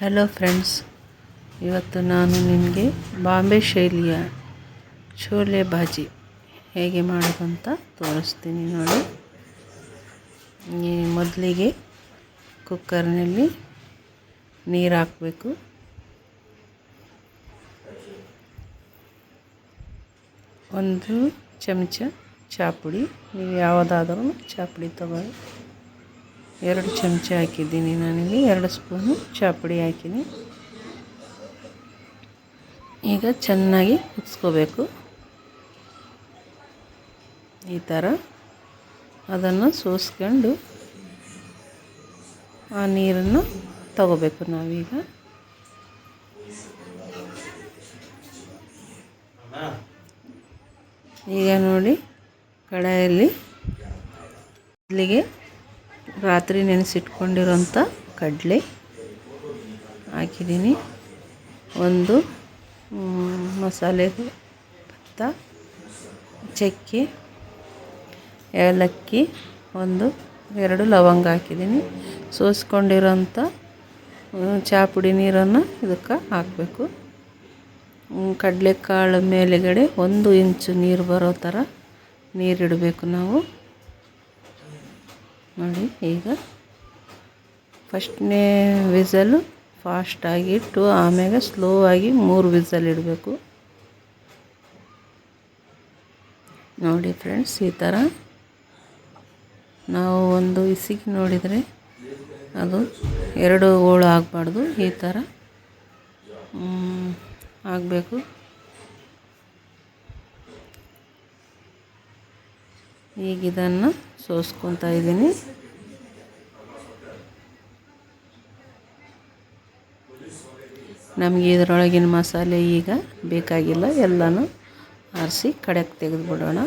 Hello friends ಇವತ್ತು ನಾನು ನಿಮಗೆ ಬಾಂಬೆ ಶೈಲಿಯ ಚೋಲೆ ಬಾಜಿ ಹೇಗೆ ಮಾಡೋದಂತ ತೋರಿಸ್ತೀನಿ ನೋಡಿ. ಮೊದಲಿಗೆ ಕುಕ್ಕರ್ನಲ್ಲಿ ನೀರು ಹಾಕಬೇಕು. ಒಂದು ಚಮಚ ಚಾಪುಡಿ. ನೀವು ಯಾವುದಾದ್ರೂ ಚಾಪುಡಿ ತಗೊಳ್ಳಿ. ಎರಡು ಚಮಚ ಹಾಕಿದ್ದೀನಿ ನಾನಿಲ್ಲಿ, ಎರಡು ಸ್ಪೂನು ಚಾಪುಡಿ ಹಾಕಿನಿ ಈಗ ಚೆನ್ನಾಗಿ ಕುದಿಸ್ಕೋಬೇಕು ಈ ಥರ ಅದನ್ನು ಸೋಸ್ಕೊಂಡು ಆ ನೀರನ್ನು ತಗೋಬೇಕು ನಾವೀಗ. ಈಗ ನೋಡಿ, ಕಡಾಯಲ್ಲಿ ಮೊದಲಿಗೆ ರಾತ್ರಿ ನೆನೆಸಿಟ್ಕೊಂಡಿರೋಂಥ ಕಡಲೆ ಹಾಕಿದ್ದೀನಿ. ಒಂದು ಮಸಾಲೆ ಭತ್ತ, ಚಕ್ಕೆ, ಏಲಕ್ಕಿ, ಒಂದು, ಎರಡು ಲವಂಗ ಹಾಕಿದ್ದೀನಿ. ಸೋಸ್ಕೊಂಡಿರೋಂಥ ಚಾಪುಡಿ ನೀರನ್ನು ಇದಕ್ಕೆ ಹಾಕಬೇಕು. ಕಡಲೆಕಾಳು ಮೇಲುಗಡೆ ಒಂದು ಇಂಚು ನೀರು ಬರೋ ಥರ ನೀರಿಡಬೇಕು ನಾವು. ನೋಡಿ, ಈಗ ಫಸ್ಟ್ನೇ ವಿಸಲು ಫಾಸ್ಟಾಗಿ ಇಟ್ಟು ಆಮೇಲೆ ಸ್ಲೋ ಆಗಿ ಮೂರು ವಿಸಲ್ ಇಡಬೇಕು. ನೋಡಿ ಫ್ರೆಂಡ್ಸ್ ಈ ಥರ ನಾವು ಒಂದು ಇಸಿಗೆ ನೋಡಿದರೆ ಅದು ಎರಡು ಹೋಳು ಆಗಬಾರ್ದು, ಈ ಥರ ಆಗಬೇಕು. ಈಗ ಇದನ್ನು ಸೋಸ್ಕೊತಾ ಇದ್ದೀನಿ. ನಮಗೆ ಇದರೊಳಗಿನ ಮಸಾಲೆ ಈಗ ಬೇಕಾಗಿಲ್ಲ, ಎಲ್ಲನೂ ಆರಿಸಿ ಕಡೆಗೆ ತೆಗೆದುಬಿಡೋಣ.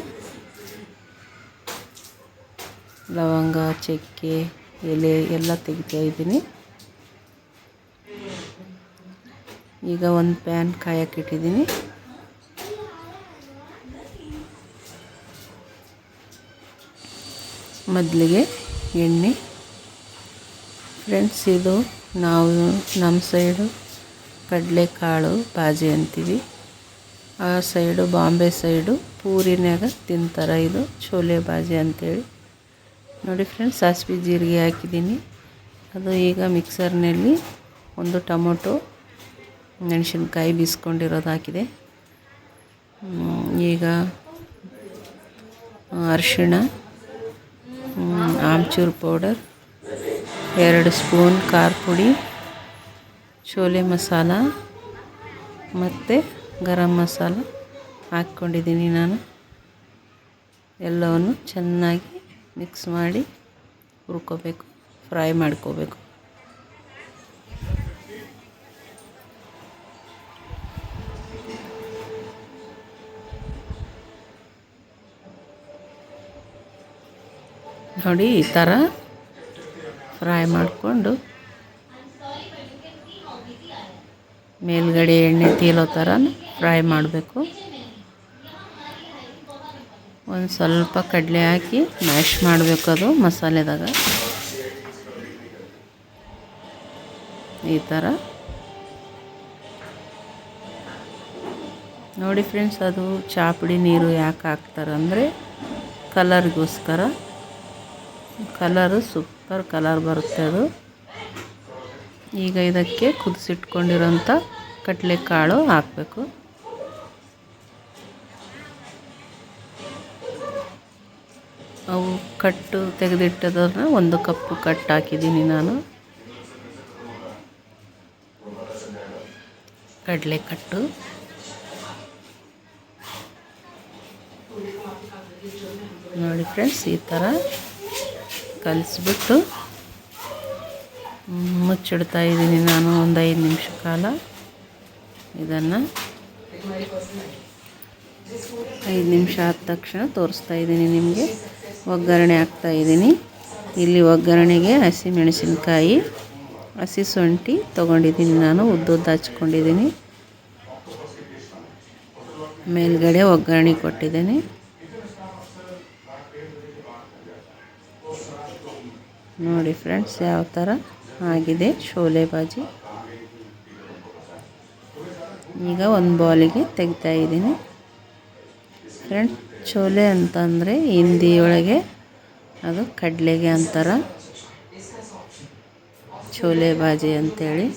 ಲವಂಗ, ಚಕ್ಕೆ, ಎಲೆ ಎಲ್ಲ ತೆಗಿತಾ ಇದ್ದೀನಿ. ಈಗ ಒಂದು ಪ್ಯಾನ್ ಕಾಯಕ್ಕಿಟ್ಟಿದ್ದೀನಿ ಮೊದಲಿಗೆ ಎಣ್ಣೆ. ಫ್ರೆಂಡ್ಸ್ ಇದು ನಾವು ನಮ್ಮ ಸೈಡು ಕಡಲೆಕಾಳು ಬಾಜಿ ಅಂತೀವಿ. ಆ ಸೈಡು ಬಾಂಬೆ ಸೈಡು ಪೂರಿನಾಗ ತಿಂತಾರೆ ಇದು ಚೋಲೆ ಬಾಜಿ ಅಂತೇಳಿ. ನೋಡಿ ಫ್ರೆಂಡ್ಸ್ ಸಾಸಿವೆ ಜೀರಿಗೆ ಹಾಕಿದ್ದೀನಿ. ಅದು ಈಗ ಮಿಕ್ಸರ್ನಲ್ಲಿ ಒಂದು ಟೊಮೊಟೊ, ಮೆಣಸಿನ್ಕಾಯಿ ಬೀಸ್ಕೊಂಡಿರೋದು ಹಾಕಿದೆ. ಈಗ ಅರಿಶಿಣ ಆಮ್ಚೂರು ಪೌಡರ್ ಎರಡು ಸ್ಪೂನ್ ಖಾರ ಪುಡಿ, ಶೋಲೆ ಮಸಾಲ, ಮತ್ತು ಗರಂ ಮಸಾಲ ಹಾಕ್ಕೊಂಡಿದ್ದೀನಿ ನಾನು. ಎಲ್ಲವನ್ನು ಚೆನ್ನಾಗಿ ಮಿಕ್ಸ್ ಮಾಡಿ ಹುರ್ಕೋಬೇಕು ಫ್ರೈ ಮಾಡ್ಕೋಬೇಕು. ನೋಡಿ, ಈ ಥರ ಫ್ರೈ ಮಾಡಿಕೊಂಡು ಮೇಲ್ಗಡೆ ಎಣ್ಣೆ ತೀಲೋ ಥರ ಫ್ರೈ ಮಾಡಬೇಕು. ಒಂದು ಸ್ವಲ್ಪ ಕಡಲೆ ಹಾಕಿ ಮ್ಯಾಶ್ ಮಾಡಬೇಕು ಅದು ಮಸಾಲೆದಾಗ. ಈ ಥರ ನೋಡಿ ಫ್ರೆಂಡ್ಸ್, ಅದು ಚಾಪುಡಿ ನೀರು ಯಾಕೆ ಹಾಕ್ತಾರಂದರೆ ಕಲರ್ಗೋಸ್ಕರ ಕಲರು ಸೂಪರ್ ಕಲರ್ ಬರುತ್ತೆ ಅದು. ಈಗ ಇದಕ್ಕೆ ಕುದಿಸಿಟ್ಕೊಂಡಿರೋಂಥ ಕಡಲೆಕಾಳು ಹಾಕಬೇಕು. ಅವು ಕಟ್ಟು ತೆಗೆದಿಟ್ಟದನ್ನ ಒಂದು ಕಪ್ಪು ಕಟ್ ಹಾಕಿದ್ದೀನಿ ನಾನು. ಕಡಲೆ ಕಟ್ಟು. ನೋಡಿ ಫ್ರೆಂಡ್ಸ್, ಈ ಥರ ಕಲಿಸ್ಬಿಟ್ಟು ಮುಚ್ಚಿಡ್ತಾ ಇದ್ದೀನಿ ನಾನು ಒಂದು ಐದು ನಿಮಿಷ ಕಾಲ. ಇದನ್ನು ಐದು ನಿಮಿಷ ಆದ ತಕ್ಷಣ ತೋರಿಸ್ತಾ ಇದ್ದೀನಿ ನಿಮಗೆ. ಒಗ್ಗರಣೆ ಹಾಕ್ತಾ ಇದ್ದೀನಿ. ಇಲ್ಲಿ ಒಗ್ಗರಣೆಗೆ ಹಸಿ ಮೆಣಸಿನ್ಕಾಯಿ, ಹಸಿ ಶುಂಠಿ ತೊಗೊಂಡಿದ್ದೀನಿ ನಾನು, ಉದ್ದುದ್ದು ಹಚ್ಕೊಂಡಿದ್ದೀನಿ. ಮೇಲ್ಗಡೆ ಒಗ್ಗರಣೆ ಕೊಟ್ಟಿದ್ದೀನಿ. ನೋಡಿ ಫ್ರೆಂಡ್ಸ್, ಯಾವ ಥರ ಆಗಿದೆ ಶೋಲೆ ಬಾಜಿ. ಈಗ ಒಂದು ಬಾಲಿಗೆ ತೆಗಿತಾ ಇದ್ದೀನಿ. ಫ್ರೆಂಡ್ ಚೋಲೆ ಅಂತಂದರೆ ಹಿಂದಿಯೊಳಗೆ ಅದು ಕಡಲೆಗೆ ಅಂತಾರ. ಶೋಲೆ ಬಾಜಿ ಅಂತೇಳಿ.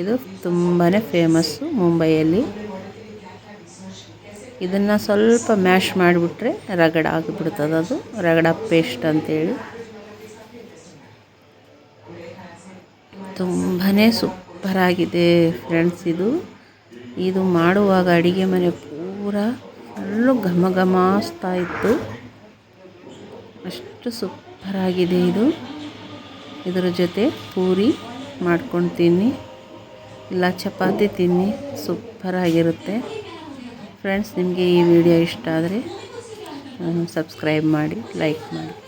ಇದು ತುಂಬಾ ಫೇಮಸ್ಸು ಮುಂಬೈಯಲ್ಲಿ. ಇದನ್ನು ಸ್ವಲ್ಪ ಮ್ಯಾಶ್ ಮಾಡಿಬಿಟ್ರೆ ರಗಡ ಆಗಿಬಿಡ್ತದದು, ರಗಡ ಪೇಸ್ಟ್ ಅಂತೇಳಿ. ತುಂಬಾ ಸೂಪರಾಗಿದೆ ಫ್ರೆಂಡ್ಸ್ ಇದು. ಇದು ಮಾಡುವಾಗ ಅಡುಗೆ ಮನೆ ಪೂರ ಫುಲ್ಲು ಘಮ ಘಮಾಸ್ತಾ ಇತ್ತು. ಅಷ್ಟು ಸೂಪರಾಗಿದೆ ಇದು. ಇದರ ಜೊತೆ ಪೂರಿ ಮಾಡ್ಕೊಂಡು ತಿನ್ನಿ ಇಲ್ಲ, ಚಪಾತಿ ತಿನ್ನಿ, ಸೂಪರಾಗಿರುತ್ತೆ. ಫ್ರೆಂಡ್ಸ್ ನಿಮಗೆ ಈ ವಿಡಿಯೋ ಇಷ್ಟ ಆದರೆ ಸಬ್ಸ್ಕ್ರೈಬ್ ಮಾಡಿ ಲೈಕ್ ಮಾಡಿ.